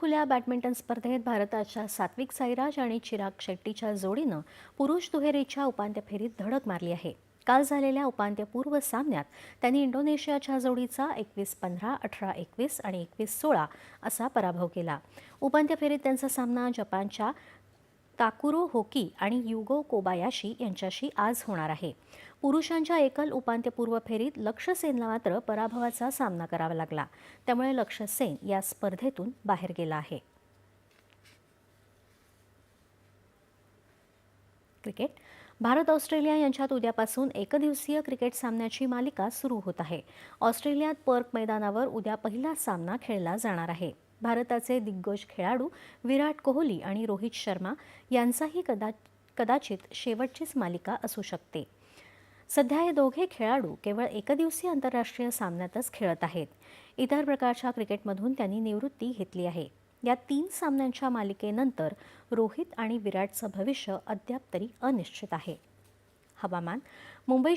खुल्या बॅडमिंटन स्पर्धेत भारताच्या सात्विक साईराज आणि चिराग शेट्टीच्या जोडीनं पुरुष दुहेरीच्या उपांत्य फेरीत धडक मारली आहे. काल झालेल्या उपांत्यपूर्व सामन्यात त्यांनी इंडोनेशियाच्या जोडीचा एकवीस पंधरा अठरा एकवीस आणि एकवीस सोळा असा पराभव केला. उपांत्य फेरीत त्यांचा सामना जपानच्या ताकुरो होकी आणि युगो कोबायाशी यांच्याशी आज होणार आहे. पुरुषांच्या एकल उपांत्यपूर्व फेरीत लक्ष्य सेनला मात्र पराभवाचा सामना करावा लागला. त्यामुळे लक्ष्य सेन या स्पर्धेतून बाहेर गेला आहे. क्रिकेट. भारत ऑस्ट्रेलिया यांच्यात उद्यापासून एकदिवसीय क्रिकेट सामन्याची मालिका सुरू होत आहे. ऑस्ट्रेलियात पर्क मैदानावर उद्या पहिला सामना खेळला जाणार आहे. भारताचे दिग्गज खेळाडू विराट कोहली आणि रोहित शर्मा यांचाही कदा कदाचित शेवटचीच मालिका असू शकते. सध्या हे दोघे खेळाडू केवळ एकदिवसीय आंतरराष्ट्रीय सामन्यातच खेळत आहेत. इतर प्रकारच्या क्रिकेटमधून त्यांनी निवृत्ती घेतली आहे. या तीन सामन्यांच्या मालिकेनंतर रोहित आणि विराटचं भविष्य अद्याप तरी अनिश्चित आहे. हवामान मुंबई